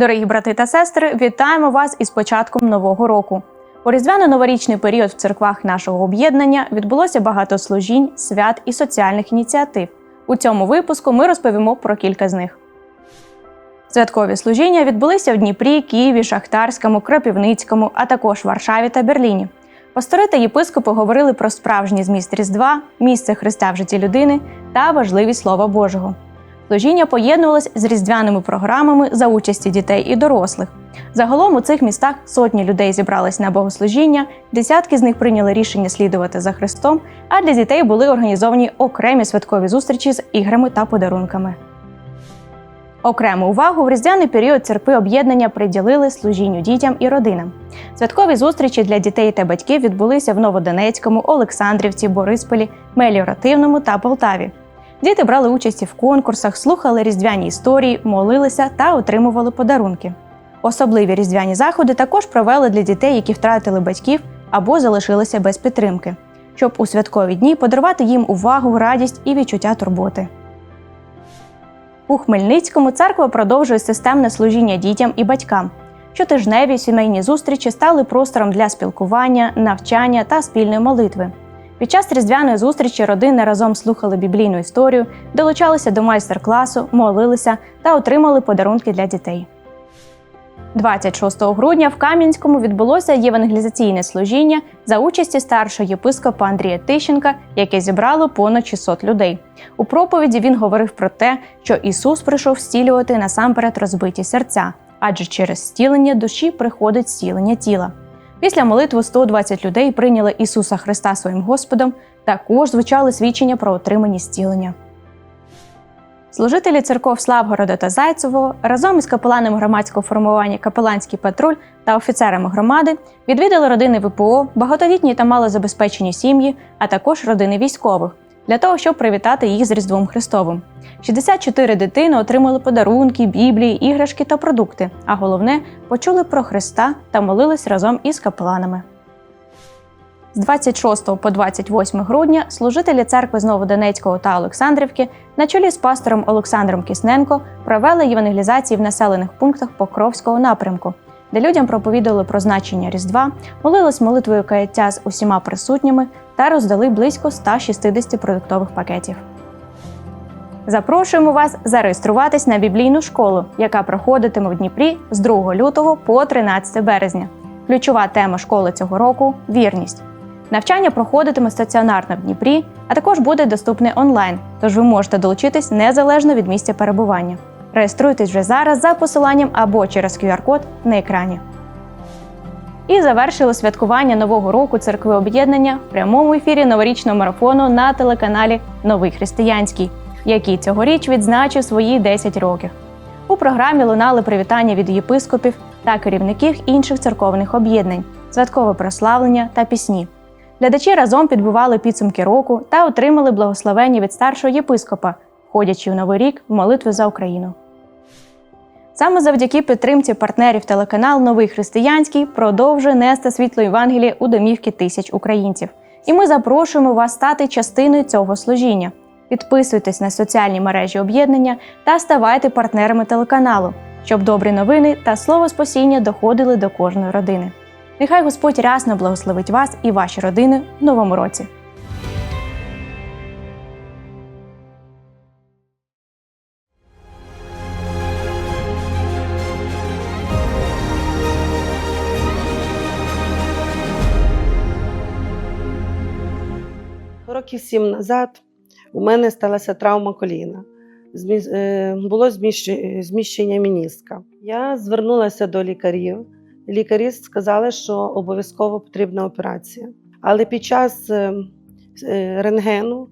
Дорогі брати та сестри, вітаємо вас із початком нового року. У різдвяно-новорічний період в церквах нашого об'єднання відбулося багато служінь, свят і соціальних ініціатив. У цьому випуску ми розповімо про кілька з них. Святкові служіння відбулися в Дніпрі, Києві, Шахтарському, Кропівницькому, а також Варшаві та Берліні. Пастори та єпископи говорили про справжній зміст Різдва, місце Христа в житті людини та важливість Слова Божого. Служіння поєднувалось з різдвяними програмами за участі дітей і дорослих. Загалом у цих містах сотні людей зібрались на богослужіння, десятки з них прийняли рішення слідувати за Христом, а для дітей були організовані окремі святкові зустрічі з іграми та подарунками. Окрему увагу в різдвяний період церкви об'єднання приділили служінню дітям і родинам. Святкові зустрічі для дітей та батьків відбулися в Новодонецькому, Олександрівці, Борисполі, Меліоративному та Полтаві. Діти брали участь в конкурсах, слухали різдвяні історії, молилися та отримували подарунки. Особливі різдвяні заходи також провели для дітей, які втратили батьків або залишилися без підтримки, щоб у святкові дні подарувати їм увагу, радість і відчуття турботи. У Хмельницькому церква продовжує системне служіння дітям і батькам. Щотижневі сімейні зустрічі стали простором для спілкування, навчання та спільної молитви. Під час різдвяної зустрічі родини разом слухали біблійну історію, долучалися до майстер-класу, молилися та отримали подарунки для дітей. 26 грудня в Кам'янському відбулося євангелізаційне служіння за участі старшого єпископа Андрія Тищенка, яке зібрало понад 600 людей. У проповіді він говорив про те, що Ісус прийшов зцілювати насамперед розбиті серця, адже через зцілення душі приходить зцілення тіла. Після молитви 120 людей прийняли Ісуса Христа своїм Господом. Також звучали свідчення про отримані зцілення. Служителі церков Славгорода та Зайцевого разом із капеланом громадського формування Капеланський патруль та офіцерами громади відвідали родини ВПО, багатодітні та малозабезпечені сім'ї, а також родини військових для того, щоб привітати їх з Різдвом Христовим. 64 дитини отримали подарунки, біблії, іграшки та продукти. А головне почули про Христа та молились разом із капеланами. З 26 по 28 грудня служителі церкви з Новодонецького та Олександрівки на чолі з пастором Олександром Кісненко провели євангелізації в населених пунктах Покровського напрямку, де людям проповідали про значення Різдва, молились молитвою каяття з усіма присутніми та роздали близько 160 продуктових пакетів. Запрошуємо вас зареєструватись на біблійну школу, яка проходитиме в Дніпрі з 2 лютого по 13 березня. Ключова тема школи цього року вірність. Навчання проходитиме стаціонарно в Дніпрі, а також буде доступне онлайн, тож ви можете долучитись незалежно від місця перебування. Реєструйтесь вже зараз за посиланням або через QR-код на екрані. І завершили святкування Нового року церкви об'єднання в прямому ефірі новорічного марафону на телеканалі Новий Християнський, який цьогоріч відзначив свої 10 років. У програмі лунали привітання від єпископів та керівників інших церковних об'єднань, святкове прославлення та пісні. Глядачі разом підбивали підсумки року та отримали благословення від старшого єпископа, входячи в новий рік в молитви за Україну. Саме завдяки підтримці партнерів телеканал Новий Християнський продовжує нести світло Євангелія у домівки тисяч українців. І ми запрошуємо вас стати частиною цього служіння. Підписуйтесь на соціальні мережі об'єднання та ставайте партнерами телеканалу, щоб добрі новини та слово спасіння доходили до кожної родини. Нехай Господь рясно благословить вас і ваші родини в новому році. Років сім назад у мене сталася травма коліна. Е, Було зміщення мініска. Я звернулася до лікарів. Лікарі сказали, що обов'язково потрібна операція. Але під час е, е, рентгену,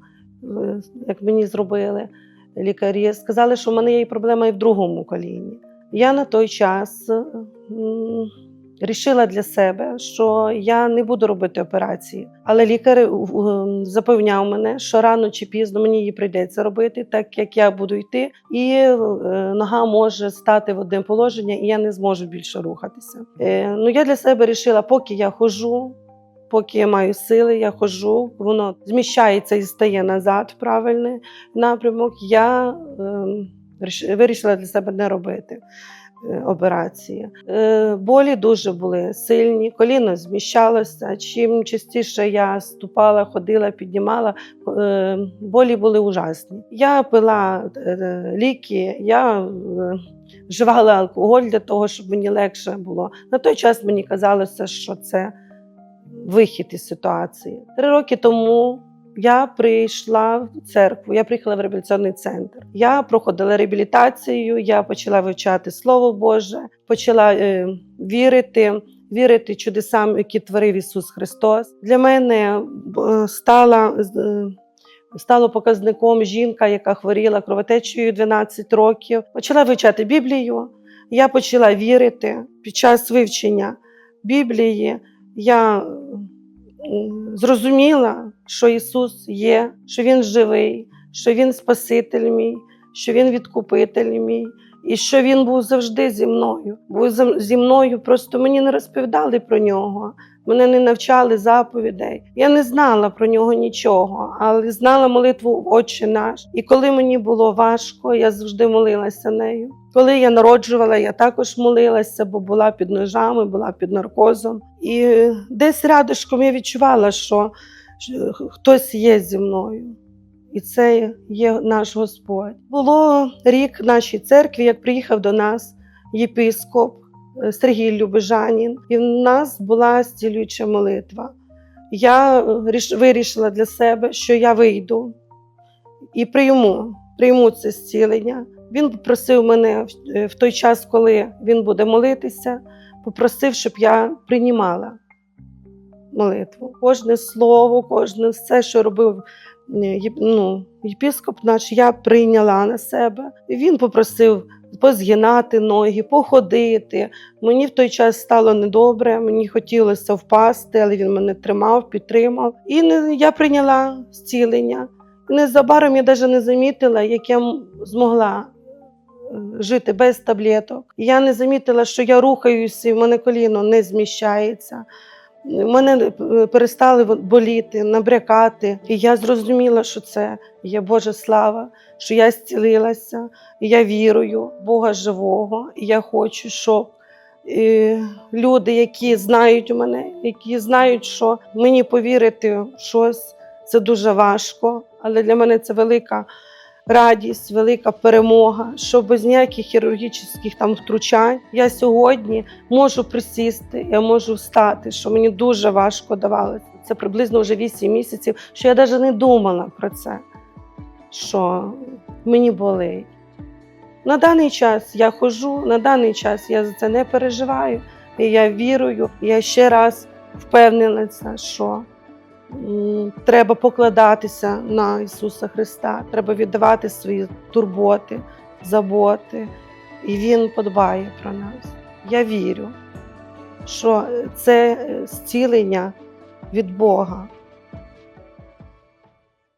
як мені зробили лікарі, сказали, що в мене є проблема і в другому коліні. Я на той час рішила для себе, що я не буду робити операції. Але лікар е, запевняв мене, що рано чи пізно мені її прийдеться робити, так як я буду йти, і е, нога може стати в одне положення, і я не зможу більше рухатися. Е, Ну я для себе рішила, поки я ходжу. Поки я маю сили, я ходжу, воно зміщається і стає назад в правильний напрямок. Я е, вирішила для себе не робити. Е, операції. Е, Болі дуже були сильні, коліно зміщалося. Чим частіше я ступала, ходила, піднімала, е, болі були ужасні. Я пила ліки, я вживала алкоголь для того, щоб мені легше було. На той час мені казалося, що це вихід із ситуації. Три роки тому я прийшла в церкву, я приїхала в реабілітаційний центр. Я проходила реабілітацію, я почала вивчати Слово Боже, почала е, вірити. Вірити чудесам, які творив Ісус Христос. Для мене е, стала, е, стало показником жінка, яка хворіла кровотечею 12 років. Почала вивчати Біблію. Я почала вірити під час вивчення Біблії. Я зрозуміла, що Ісус є, що Він живий, що Він Спаситель мій, що Він відкупитель мій, і що Він був завжди зі мною. Був зі мною, просто мені не розповідали про нього. Мене не навчали заповідей. Я не знала про нього нічого, але знала молитву Отче наш. І коли мені було важко, я завжди молилася нею. Коли я народжувала, я також молилася, бо була під ножами, була під наркозом. І десь рядышком я відчувала, що хтось є зі мною. І це є наш Господь. Було рік нашій церкві, як приїхав до нас єпископ е, Сергій Любежанін, і в нас була зцілююча молитва. Я е, вирішила для себе, що я вийду і прийму, прийму це зцілення. Він попросив мене в- е, той час, коли він буде молитися, попросив, щоб я приймала молитву. Кожне слово, кожне все, що робив ну, єпископ наш, я прийняла на себе. Він попросив позгинати ноги, походити. Мені в той час стало недобре, мені хотілося впасти, але він мене тримав, підтримав. І я прийняла зцілення. Незабаром я навіть не замітила, як я змогла жити без таблеток. Я не замітила, що я рухаюся, і в мене коліно не зміщається. Мене е, перестали боліти, набрякати. І я зрозуміла, що це є Божа слава, що я зцілилася, і я вірую в Бога живого. І я хочу, щоб е, люди, які знають мене, які знають, що мені повірити в щось, це дуже важко, але для мене це велика радість, велика перемога, що без ніяких хірургічних там втручань я сьогодні можу присісти, я можу встати, що мені дуже важко давалося. Це приблизно вже 8 місяців, що я навіть не думала про це, що мені болить. На даний час я ходжу, на даний час я за це не переживаю. І я вірую, я ще раз впевнилася, що треба покладатися на Ісуса Христа, треба віддавати свої турботи, заботи, і Він подбає про нас. Я вірю, що це е, зцілення від Бога.